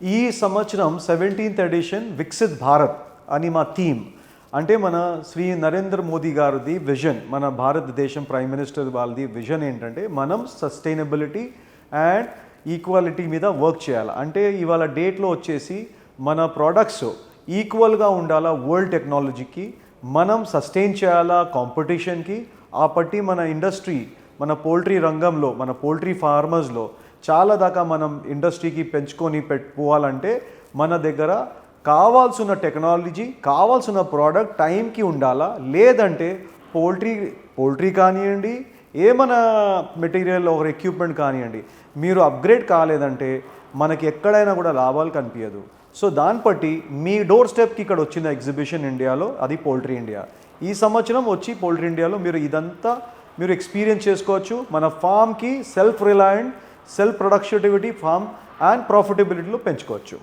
ఈ సంవత్సరం seventeenth edition Viksit Bharat అని మా థీమ్. అంటే మన శ్రీ నరేంద్ర మోదీ గారిది విజన్ మన భారతదేశం ప్రైమ్ మినిస్టర్ వాళ్ళది విజన్ ఏంటంటే మనం సస్టైనబిలిటీ అండ్ ఈక్వాలిటీ మీద వర్క్ చేయాలి. అంటే ఇవాళ డేట్లో వచ్చేసి మన ప్రోడక్ట్స్ ఈక్వల్గా ఉండాలా వరల్డ్ టెక్నాలజీకి మనం సస్టైన్ చేయాలా కాంపిటీషన్కి ఆ పట్టి మన ఇండస్ట్రీ మన పోల్ట్రీ రంగంలో మన పోల్ట్రీ ఫార్మర్స్లో చాలా దాకా మనం ఇండస్ట్రీకి పెంచుకొని పెట్టుకోవాలంటే మన దగ్గర కావాల్సిన టెక్నాలజీ కావాల్సిన ప్రోడక్ట్ టైంకి ఉండాలా? లేదంటే పోల్ట్రీ పోల్ట్రీ కానివ్వండి ఏమైనా మెటీరియల్ ఒక ఎక్విప్మెంట్ కానివ్వండి మీరు అప్గ్రేడ్ కాలేదంటే మనకి ఎక్కడైనా కూడా లాభాలు కనిపించదు సో దాన్ని బట్టి మీ డోర్ స్టెప్కి ఇక్కడ వచ్చిన ఎగ్జిబిషన్ ఇండియాలో అది పోల్ట్రీ ఇండియా. ఈ సంవత్సరం వచ్చి పోల్ట్రీ ఇండియాలో మీరు ఇదంతా మీరు ఎక్స్పీరియన్స్ చేసుకోవచ్చు. మన ఫామ్కి self reliant sell productivity farm and ప్రాఫిటబిలిటీలో పెంచుకోవచ్చు.